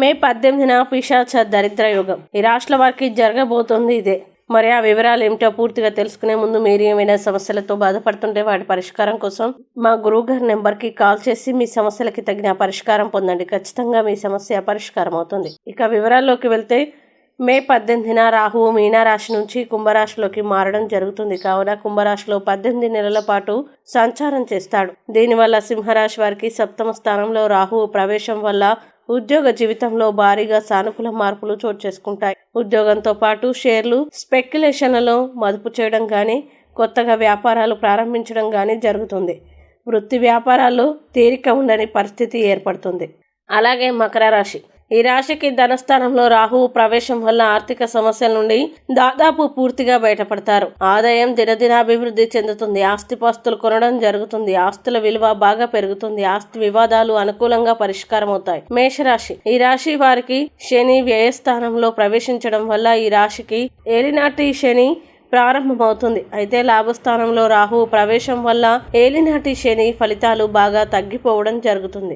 మే పద్దెనిమిదిన పిశాచ దరిద్ర యుగం. ఈ రాష్ట్ర వారికి జరగబోతోంది ఇదే. మరి ఆ వివరాలు ఏమిటో పూర్తిగా తెలుసుకునే ముందు మీరు ఏమైనా సమస్యలతో బాధపడుతుంటే వాటి పరిష్కారం కోసం మా గురువు గారి నెంబర్కి కాల్ చేసి మీ సమస్యలకి తగిన పరిష్కారం పొందండి. ఖచ్చితంగా మీ సమస్య పరిష్కారం అవుతుంది ఇక వివరాల్లోకి వెళ్తే మే పద్దెనిమిదిన రాహువు మీనారాశి నుంచి కుంభరాశిలోకి మారడం జరుగుతుంది. కావున కుంభరాశిలో పద్దెనిమిది నెలల పాటు సంచారం చేస్తాడు. దీనివల్ల సింహరాశి వారికి సప్తమ స్థానంలో రాహువు ప్రవేశం వల్ల ఉద్యోగ జీవితంలో భారీగా సానుకూల మార్పులు చోటు చేసుకుంటాయి. ఉద్యోగంతో పాటు షేర్లు స్పెక్యులేషన్లలో మదుపు చేయడం కానీ కొత్తగా వ్యాపారాలు ప్రారంభించడం కానీ జరుగుతుంది. వృత్తి వ్యాపారాల్లో తేలిక ఉండని పరిస్థితి ఏర్పడుతుంది. అలాగే మకర రాశి. ఈ రాశికి ధనస్థానంలో రాహువు ప్రవేశం వల్ల ఆర్థిక సమస్యల నుండి దాదాపు పూర్తిగా బయటపడతారు. ఆదాయం దినదినాభివృద్ధి చెందుతుంది. ఆస్తిపాస్తులు కొనడం జరుగుతుంది. ఆస్తుల విలువ బాగా పెరుగుతుంది. ఆస్తి వివాదాలు అనుకూలంగా పరిష్కారం అవుతాయి మేషరాశి. ఈ రాశి వారికి శని వ్యయస్థానంలో ప్రవేశించడం వల్ల ఈ రాశికి ఏలినాటి శని ప్రారంభమవుతుంది. అయితే లాభస్థానంలో రాహు ప్రవేశం వల్ల ఏలినాటి శని ఫలితాలు బాగా తగ్గిపోవడం జరుగుతుంది.